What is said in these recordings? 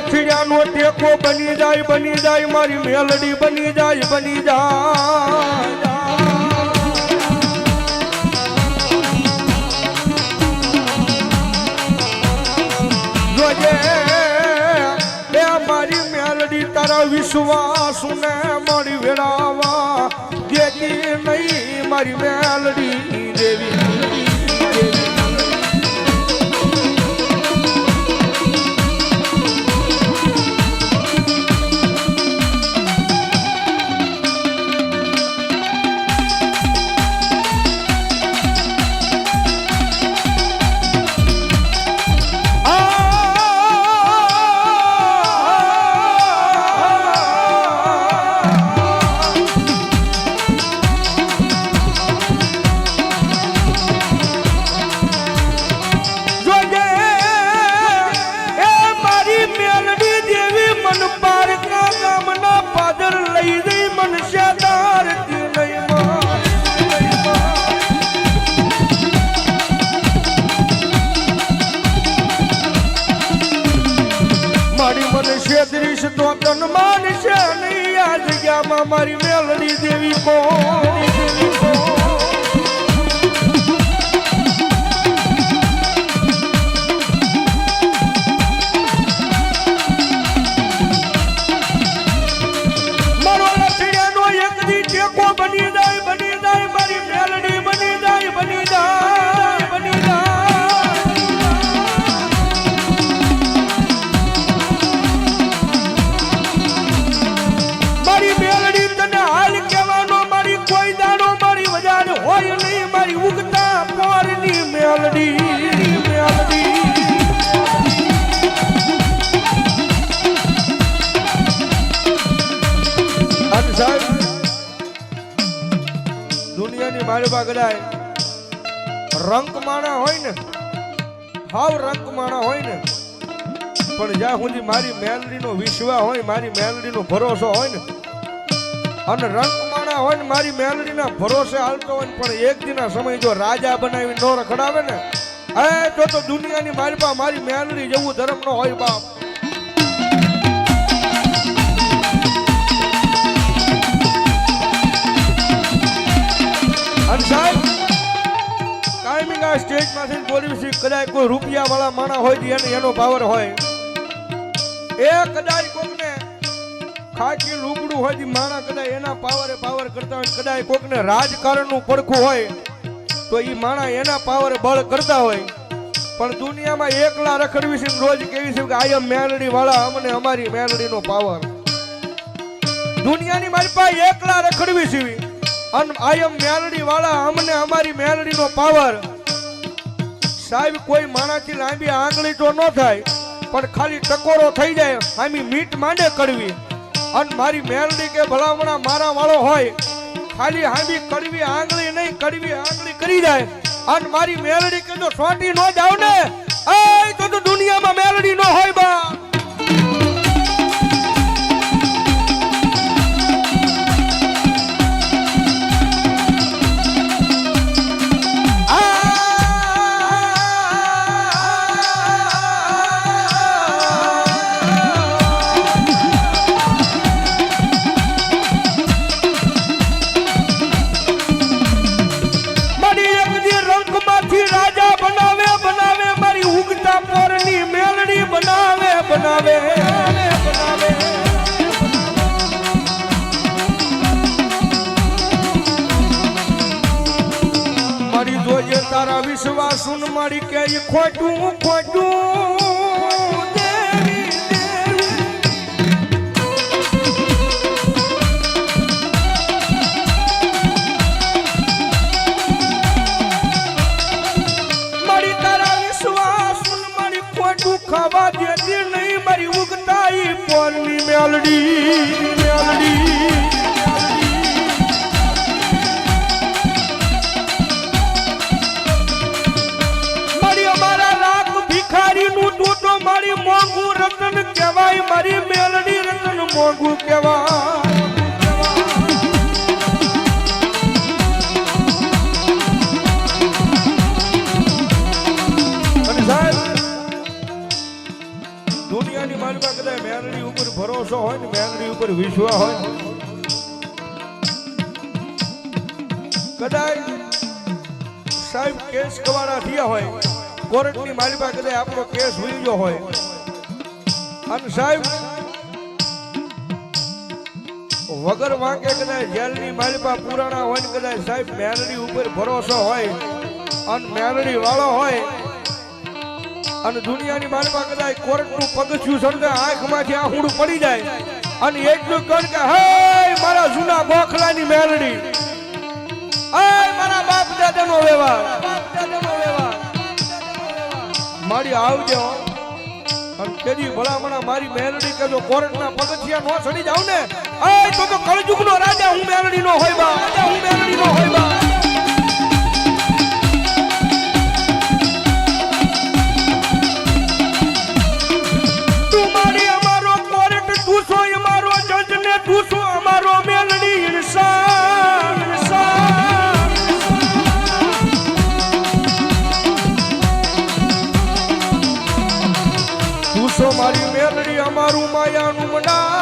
સીડિયાનો ટેકો બની જાય બની જાય, મારી મેલડી બની જાય બની જાય. મારી મેલડી તારા વિશ્વાસ ને મારી વેળાવા નહીં મારી મેલડી. મને તો તન માન છે નહીં. આ જગ્યામાં મારી મેલડી દેવી કોણ દેવી કોણ? દુનિયાની રંક માણા હોય ને, હાવ રંક માણા હોય ને, પણ જ્યાં સુધી મારી મેલડીનો વિશ્વા હોય, મારી મેલડીનો ભરોસો હોય ને, અને રંક માણા હોય ને, મારી મેલડીના ભરોસે હાલતો હોય ને, પણ એક દિના સમય જો રાજા બનાવી નો રખડાવે ને, એ તો તો દુનિયાની મારી પાસે મારી મેલડી જેવું ધર્મ નો હોય બાપ. આ સ્ટેજમાંથી બોલી છે કદાચ કોઈ રૂપિયા વાળા માણા હોય એને એનો પાવર હોય. એ કદાચ કોકને ખાકી લૂબડું હોય માણા કદાચ એના પાવરે પાવર કરતા હોય કદાચ કોકને રાજકારણનું પડખું હોય તો એ માણા એના પાવરે બળ કરતા હોય. પણ દુનિયામાં એકલા રખડવી છે રોજ કેવી છે કે આઈ એમ મેલડી વાળા અમને અમારી મેલડીનો પાવર. દુનિયાની મારી પાસે એકલા રખડવી છે. અને આઈ એમ મેલડી વાળા અમને અમારી મેલડીનો પાવર. સાહેબ, કોઈ માણાથી લાંબી આંગળી તો ન થાય, પણ ખાલી ટકોરો થઈ જાય, આમી મીટ માંડે કરવી અને મારી મેરડી કે ભલામણા મારા વાળો હોય, ખાલી હામી કડવી આંગળી નહીં, કડવી આંગળી કરી જાય. અને મારી મેરડી કે જો સોટી ન જાવ ને, એ તો દુનિયામાં મેલડી ન હોય બા. મારી કે ખોટું ખોટું. ખાવા દેતી નહીં. મારી ઉગતા પોરની મેલડી મેલડી. મોંઘું કહેવાય. દુનિયાની માલિકા કદાચ મેલડી ઉપર ભરોસો હોય ને મેલડી ઉપર વિશ્વાસ હોય. કદાચ સાહેબ કેસ કવાડા થયા હોય, કોર્ટની પાસે કદાચ આપણો કેસ ગયો હોય. અને સાહેબ વગર વાંકે કદાચ જેલની માલિપા પુરાણા હોય ને કદાચ સાહેબ, મેલડી ઉપર ભરોસો હોય અને મેલડી વાળો હોય અને દુનિયાની માલિપા કદાચ કોર્ટનું પગથિયું સળગે આંખમાંથી આહુડું પડી જાય અને એટલું કર કે, હે, મારા જૂના બોખલાની મેલડી. મારા બાપ દાદાનો વેવા મારી આવજો. અને ભલામણા મારી મેલડી કે જો કોર્ટના પગથિયા નો ચડી જાવ ને એ તો તો કળજુગનો રાજા હું મેલડી હોય બા. રાજા હું મેલડી હોય બા. માયાનું મંડાણ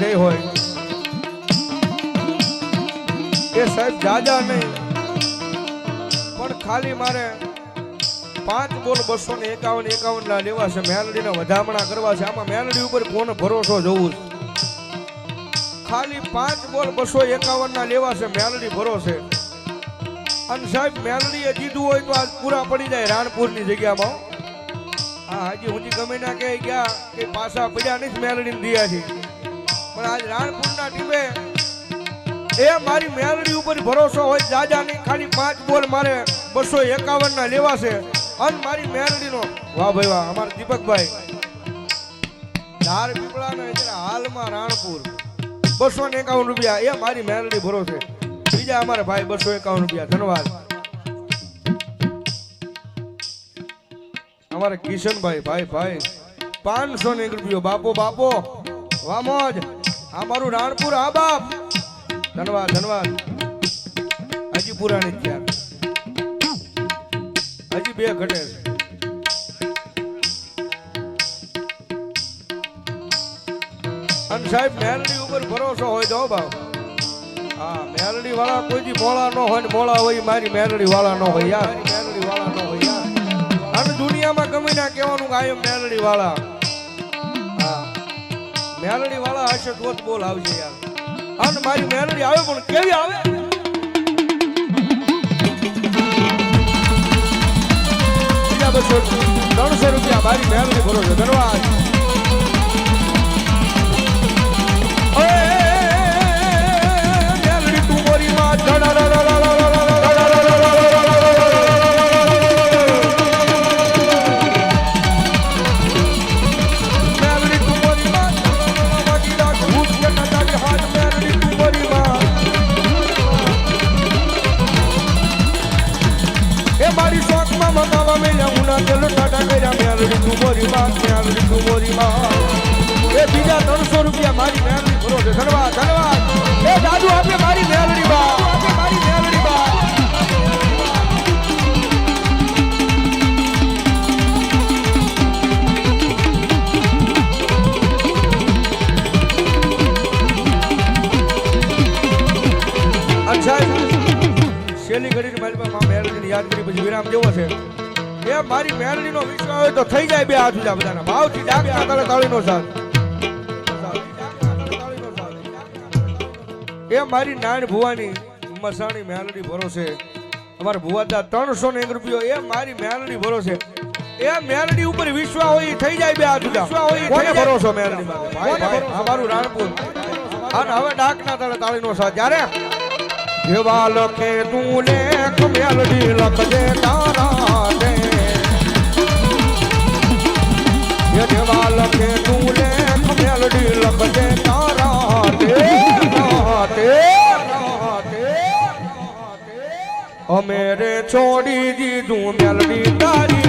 મેલડીની હાજરી થઈ હોય. એ સાહેબ જાજા નહીં. પણ ખાલી મારે પાંચ બોલ બસો ને એકાવન એકાવન લેવા છે. મેલડીને વધામણા કરવા છે. આમાં મેલડી ઉપર કોને ભરોસો જોવું છે? ખાલી પાંચ બોલ બસો એકાવન ના લેવા છે. મેલડી ભરોસે. અને સાહેબ, મેલડીએ જીધું હોય તો આજ પૂરા પડી જાય રાણપુરની જગ્યામાં. હા, હજી, હું ગમે ના કે ગયા કે પાછા પડ્યા નહીં મેલડી દિયાથી પણ આજ રાણપુરના ટીમે એ મારી મેલડી ઉપર ભરોસો હોય દાદાની, ખાલી પાંચ બોલ મારે બસો એકાવન ના લેવા છે. અને મારી મેલડીનો વાહ ભાઈ વાહ, અમારા દીપકભાઈ. ધાર પીપળાના હાલમાં રાણપુર. બસો ને એકાવન રૂપિયા, એ મારી મેલડી ભરોસે. બીજા અમારા ભાઈ બસો એકાવન રૂપિયા ધન્યવાદ અમારા કિશનભાઈ, ભાઈ ભાઈ. પાંચસો ને એક રૂપિયો, બાપો બાપો. વામોજ આ મારું રાણપુર આ બાપ. ધનવાદ ધનવાદ. હજી પુરાણી ત્યાં હજી બે ઘટે છે. અને સાહેબ મેલડી ઉપર ભરોસો હોય તો બાપ. હા મેલડી વાળા કોઈ દી મોળા ન હોય ને મોળા હોય મારી મેલડી વાળા ન હોય યાર. મેલડી વાળા ન હોય યાર. અને દુનિયામાં ગમે ના કહેવાનું કે આયમ મેલડી વાળા મેલડી વાળા હશે તો બોલ આવજે યાર. અને મારી મેલડી આવે પણ કેવી આવે? ત્રણસો રૂપિયા મારી મહેરબાની ભરો છો ધન્યવાદ મેલડી તું લીધું માં મેલડી તું મોરી માં એ બીજા ત્રણસો રૂપિયા મારી મેલડી ભરો છે ધન્યવાદ ધન્યવાદ એ દાદુ આપે મારી મેલડી બા મારી ઘડીની મારી પાસે મા યાદ કરી પછી વિરામ કેવો છે? એ મારી મેલડીનો વિષય હોય તો થઈ જાય બે હાથ ઉજા બધાના. ભાવથી ડાકના તાળે તાળીનો સાથ. એ મારી નાણ ભુવાની મસાણી મેલડી ભરોસે. અમારે ભુવાદા ત્રણસો ને એક રૂપિયો એ મારી મેલડી ભરોસે. એ મેલડી ઉપર વિશ્વા હોય થઈ જાય બે હાથ ઉજા કોને ભરોસો મેલડી અમારું રાણપુર. અને હવે ડાકના તાળે તાળીનો સાથ. જ્યારે જેવા લખે તું લેખ મેલડી લખજે તારા અમે રે છોડી દીધું મેલડી તારી.